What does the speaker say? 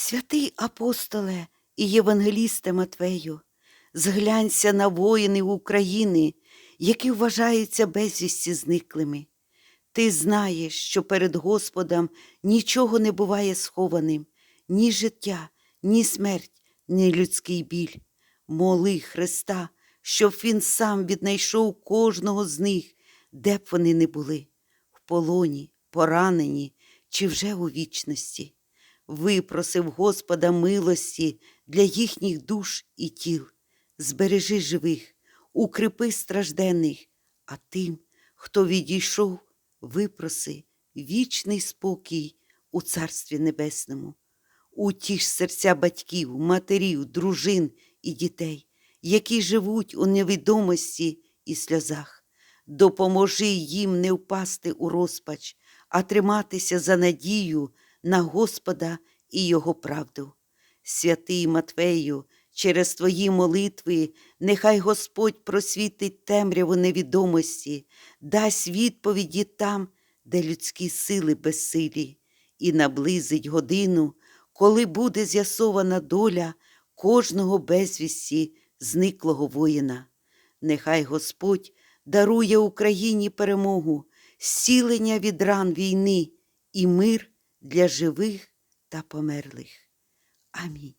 Святий апостоле і євангелісте Матвею, зглянься на воїнів України, які вважаються безвісті зниклими. Ти знаєш, що перед Господом нічого не буває схованим, ні життя, ні смерть, ні людський біль. Моли Христа, щоб Він сам віднайшов кожного з них, де б вони не були, в полоні, поранені чи вже у вічності. Випросив Господа милості для їхніх душ і тіл. Збережи живих, укріпи стражденних, а тим, хто відійшов, випроси вічний спокій у Царстві Небесному. Утіш серця батьків, матерів, дружин і дітей, які живуть у невідомості і сльозах. Допоможи їм не впасти у розпач, а триматися за надію на Господа і Його правду. Святий Матвею, через твої молитви, нехай Господь просвітить темряву невідомості, дасть відповіді там, де людські сили безсилі, і наблизить годину, коли буде з'ясована доля кожного безвісті зниклого воїна. Нехай Господь дарує Україні перемогу, зцілення від ран війни і мир для живих та померлих. Амінь.